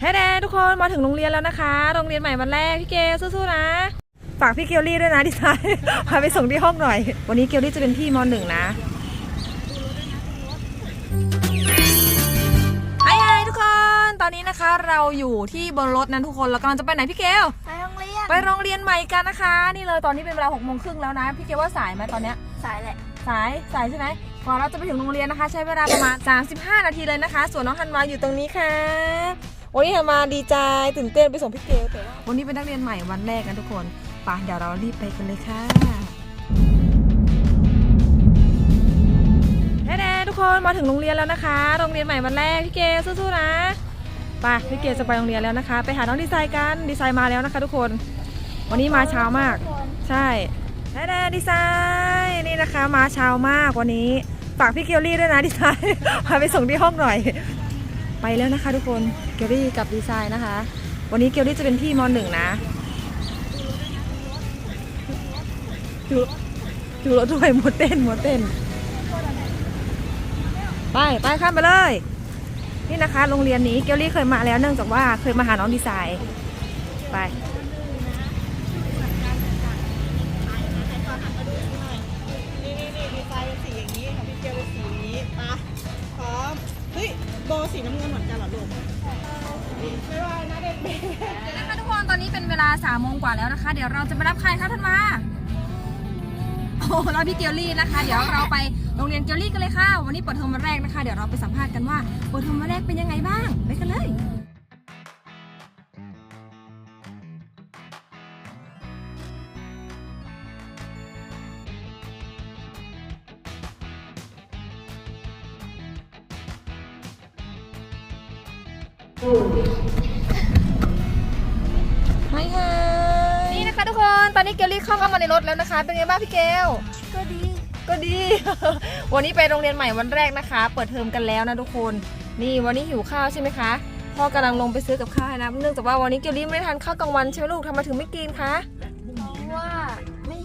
แฮ่แดทุกคนมาถึงโรงเรียนแล้วนะคะ โรงเรียนใหม่วันแรกพี่เกลสู้ๆนะ ฝากพี่เกลลี่ด้วยนะดิฉันพาไปส่งที่ห้องหน่อย วันนี้เกลลี่จะเป็นพี่มหนึ่งนะไฮไฮทุกคน ตอนนี้นะคะเราอยู่ที่บนรถนะทุกคนเรากำลังจะไปไหนพี่เกลไปโรงเรียน ไปโรงเรียนใหม่กันนะคะ นี่เลยตอนนี้เป็นเวลาหกโมงครึ่งแล้วนะ พี่เกลว่าสายไหมตอนเนี้ยสายแหละสายสายใช่ไหมกว่าเราจะไปถึงโรงเรียนนะคะ ใช้เวลาประมาณ 35 นาทีเลยนะคะ ส่วนน้องฮันวาอยู่ตรงนี้ค่ะ วันนี้ฮันมาดีใจตื่นเต้นไปส่งพี่เกลแต่ว่าวันนี้เป็นนักเรียนใหม่วันแรกนะทุกคนไปเดี๋ยวเรารีบไปกันเลยค่ะแน่ๆทุกคนมาถึงโรงเรียนแล้วนะคะ โรงเรียนใหม่วันแรกพี่เกลสู้ๆนะไปพี่เกลจะไปโรงเรียนแล้วนะคะ ไปหาน้องดีไซน์กันดีไซน์มาแล้วนะคะ ทุกคน วันนี้มาเช้ามาก ใช่แน่ๆดีไซน์นี่นะคะ มาเช้ามากวันนี้ฝากพี่เกลลี่ด้วยนะดีไซน์พาไปส่งที่ห้องหน่อย ไปแล้วนะคะทุกคนเกลลี่กับดีไซน์นะคะ วันนี้เกลลี่จะเป็นพี่มหนึ่งนะดูดูรถด้วยหมดเต้นหมดเต้น ไปไปข้ามไปเลย นี่นะคะ โรงเรียนนี้เกลลี่เคยมาแล้วเนื่องจากว่าเคยมาหาน้องดีไซน์ไป โบสีน้ำเงินเหมือนกันเหรอลูกไม่ว่านะเด็กนะคะทุกคนตอนนี้เป็นเวลาสามโมงกว่าแล้วนะคะ เดี๋ยวเราจะไปรับใครคะท่านมาโอ้เราพี่เกลลี่นะคะ เดี๋ยวเราไปโรงเรียนเกลลี่กันเลยค่ะ วันนี้เปิดเทอมวันแรกนะคะ เดี๋ยวเราไปสัมภาษณ์กันว่าเปิดเทอมวันแรกเป็นยังไงบ้างไปกันเลย ไฮไฮนี่นะคะทุกคน ตอนนี้เกลลี่เข้ามาในรถแล้วนะคะ เป็นไงบ้างพี่เกลก็ดี ก็ดี วันนี้ไปโรงเรียนใหม่วันแรกนะคะ เปิดเทอมกันแล้วนะทุกคน นี่วันนี้หิวข้าวใช่ไหมคะ พ่อกำลังลงไปซื้อกับข้าวให้นะ เนื่องจากว่าวันนี้เกลลี่ไม่ได้ทานข้าวกลางวันใช่ไหมลูกทำไมถึงไม่กินคะ เพราะว่าไม่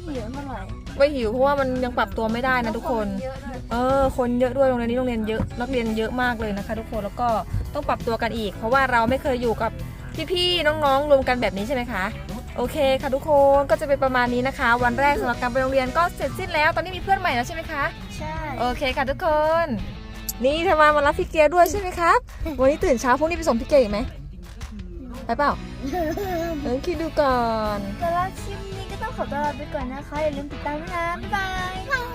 หิวเท่าไหร่ไม่หิวเพราะว่ามันยังปรับตัวไม่ได้นะทุกคน เยอะด้วยเออ คนเยอะด้วยโรงเรียนนี้โรงเรียนเยอะนักเรียนเยอะมากเลยนะคะ ทุกคนแล้วก็ต้องปรับตัวกันอีก เพราะว่าเราไม่เคยอยู่กับพี่ๆน้องๆรวมกันแบบนี้ใช่ไหมคะ โอเคค่ะทุกคนก็จะเป็นประมาณนี้นะคะ วันแรกสำหรับการไปโรงเรียนก็เสร็จสิ้นแล้ว ตอนนี้มีเพื่อนใหม่แล้วใช่ไหมคะ ใช่ โอเคค่ะทุกคน นี่ทำไมมารับพี่เกียร์ด้วยใช่ไหมครับ วันนี้ตื่นเช้าพรุ่งนี้ไปส่งพี่เกียร์อีกไหมไปเปล่าเออคิดดูก่อนสำหรับคลิปนี้ก็ต้อง ขอตัวลาไปก่อนนะคะอย่าลืมติดตามนะบ๊ายบาย